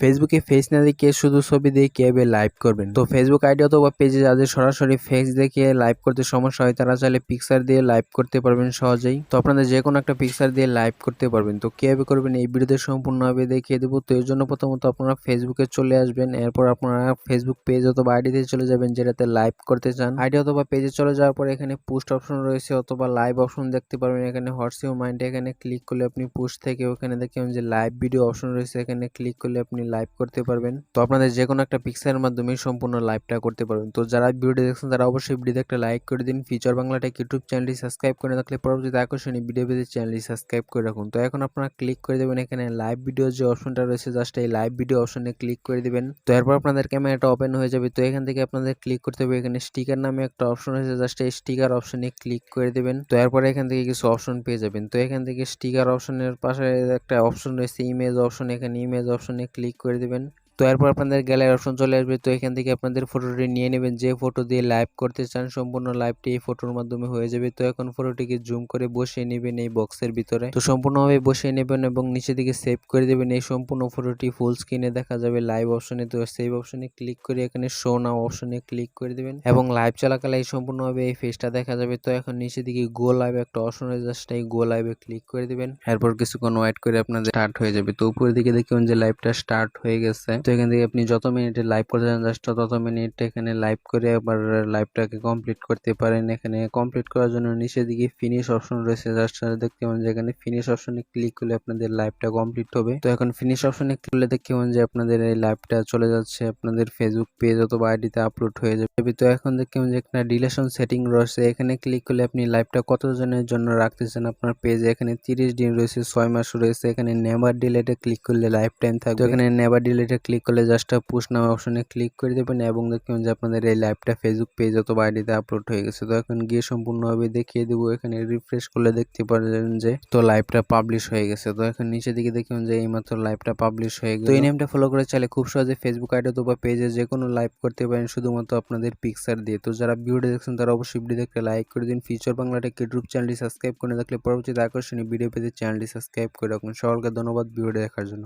ফেসবুকে ফেস না দেখিয়ে শুধু ছবি দিয়ে কীভাবে লাইভ করবেন। তো ফেসবুক আইডি অথবা পেজে যাদের সরাসরি ফেস দেখিয়ে লাইভ করতে সমস্যা হয়, তারা চাইলে পিকচার দিয়ে লাইভ করতে পারবেন সহজেই। তো আপনাদের যে কোনো একটা পিকচার দিয়ে লাইভ করতে পারবেন। তো কীভাবে করবেন? এই ভিডিওতে সম্পূর্ণভাবে দেখিয়ে দেবো। তো এর জন্য প্রথমত আপনারা ফেসবুকে চলে আসবেন। এরপর আপনারা ফেসবুক পেজ অথবা আইডিতে চলে যাবেন, যেটাতে লাইভ করতে চান। আইডি অথবা পেজে চলে যাওয়ার পর এখানে পোস্ট অপশন রয়েছে অথবা লাইভ অপশন দেখতে পারবেন। এখানে হোয়াটসঅ্যাপ মাইন্ডে এখানে ক্লিক করলে আপনি পোস্ট থেকে ওখানে দেখবেন যে লাইভ ভিডিও অপশন রয়েছে। এখানে ক্লিক করলে আপনি লাইভ করতে পারবেন। তো আপনাদের যে কোনো একটা পিকচারের মাধ্যমে সম্পূর্ণ লাইভটা করতে পারবেন। তো যারা ভিডিও দেখছেন, তারা অবশ্যই ভিডিওতে একটা লাইক করে দিন। ফিচার বাংলাটেক ইউটিউব চ্যানেলটি সাবস্ক্রাইব করে রাখলে পরবর্তীতে আকর্ষণীয় ভিডিও পেতে চ্যানেলটি সাবস্ক্রাইব করে রাখুন। তো এখন আপনারা ক্লিক করে দেবেন এখানে লাইভ ভিডিও যে অপশনটা রয়েছে জাস্ট এই লাইভ ভিডিও অপশনে ক্লিক করে দিবেন। তো এরপর আপনাদের ক্যামেরাটা ওপেন হয়ে যাবে। তো এখান থেকে আপনাদের ক্লিক করতে হবে। এখানে স্টিকার নামে একটা অপশন রয়েছে জাস্ট এই স্টিকার অপশনে ক্লিক করে দেবেন। তো এরপরে এখান থেকে কিছু অপশন পেয়ে যাবেন। তো এখান থেকে স্টিকার অপশনের পাশে একটা অপশন রয়েছে ইমেজ অপশন এখানে ইমেজ অপশনে ক্লিক করে দেবেন। তো এরপর আপনাদের গ্যালারি অপশন চলে আসবে। তো এখান থেকে আপনাদের ফটোটি নিয়ে নেবেন। যে ফটো দিয়ে লাইভ করতে চান, সম্পূর্ণ লাইভটি এই ফটোর মাধ্যমে হয়ে যাবে। তো এখন ফটোটিকে জুম করে বসিয়ে নেবেন এই বক্সের ভিতরে। তো সম্পূর্ণভাবে বসিয়ে নেবেন এবং নিচে দিকে সেভ করে দেবেন। এই সম্পূর্ণ ফটোটি ফুল স্ক্রিনে দেখা যাবে লাইভ অপশনে তো সেভ অপশনে ক্লিক করে এখানে শো নাও অপশনে ক্লিক করে দেবেন। এবং লাইভ চলাকালে এই সম্পূর্ণভাবে এই ফেসটা দেখা যাবে। তো এখন নিচে দিকে গো লাইভ একটা অপশন জাস্ট এই গো লাইভে ক্লিক করে দেবেন। এরপর কিছুক্ষণ ওয়েট করে আপনাদের স্টার্ট হয়ে যাবে। তো উপরের দিকে দেখবেন যে লাইভটা স্টার্ট হয়ে গেছে। তো এখান থেকে আপনি যত মিনিটে লাইভ করতে চান জাস্ট তত মিনিট এখানে লাইভ করে আবার লাইভটাকে কমপ্লিট করতে পারেন। এখানে কমপ্লিট করার জন্য নিচের দিকে ফিনিশ অপশন রয়েছে। জাস্ট দেখতে পাবেন যে এখানে ফিনিশ অপশনে ক্লিক করলে আপনাদের লাইভটা কমপ্লিট হবে। তো এখন ফিনিশ অপশনে ক্লিক করলে দেখতে পাবেন যে আপনাদের এই লাইভটা চলে যাচ্ছে। আপনাদের ফেসবুক পেজ অথবা আইডিতে আপলোড হয়ে যাবে। তো এখন দেখতে পাবেন যে একটা ডিলেশন সেটিং রয়েছে। এখানে ক্লিক করলে আপনি লাইভটা কতজনের জন্য রাখতেছেন? আপনার পেজে এখানে তিরিশ দিন রয়েছে, ছয় মাস রয়েছে। এখানে নেভার ডিলেটে ক্লিক করলে লাইফ টাইম থাকবে। এখানে নেভার ডিলেটে ক্লিক করলে জাস্ট পুশ নামে অপশনে ক্লিক করে দেবেন এবং দেখবেন যে আপনাদের এই লাইভটা ফেসবুক পেজ অথবা আইডিতে আপলোড হয়ে গেছে। তো এখন গিয়ে সম্পূর্ণভাবে দেখিয়ে দেবো। এখানে রিফ্রেশ করলে দেখতে পারেন যে তো লাইভটা পাবলিশ হয়ে গেছে। তো এখন নিচে দিকে দেখবেন যে এইমাত্র লাইভটা পাবলিশ হয়ে গেছে তো এই নেমটা ফলো করে চাইলে খুব সহজে ফেসবুক আইডি অথবা পেজে যে কোনো লাইভ করতে পারেন শুধুমাত্র আপনাদের পিকচার দিয়ে। তো যারা ভিডিও দেখছেন তারা অবশ্যই ভিডিও দেখে লাইক করে দিন। ফিচার বাংলাটেক ইউটিউব চ্যানেলটি সাবস্ক্রাইব করে রাখলে পরবর্তীতে আকর্ষণীয় ভিডিও পেতে চ্যানেলটি সাবস্ক্রাইব করে রাখুন। সকলকে ধন্যবাদ ভিডিও দেখার জন্য।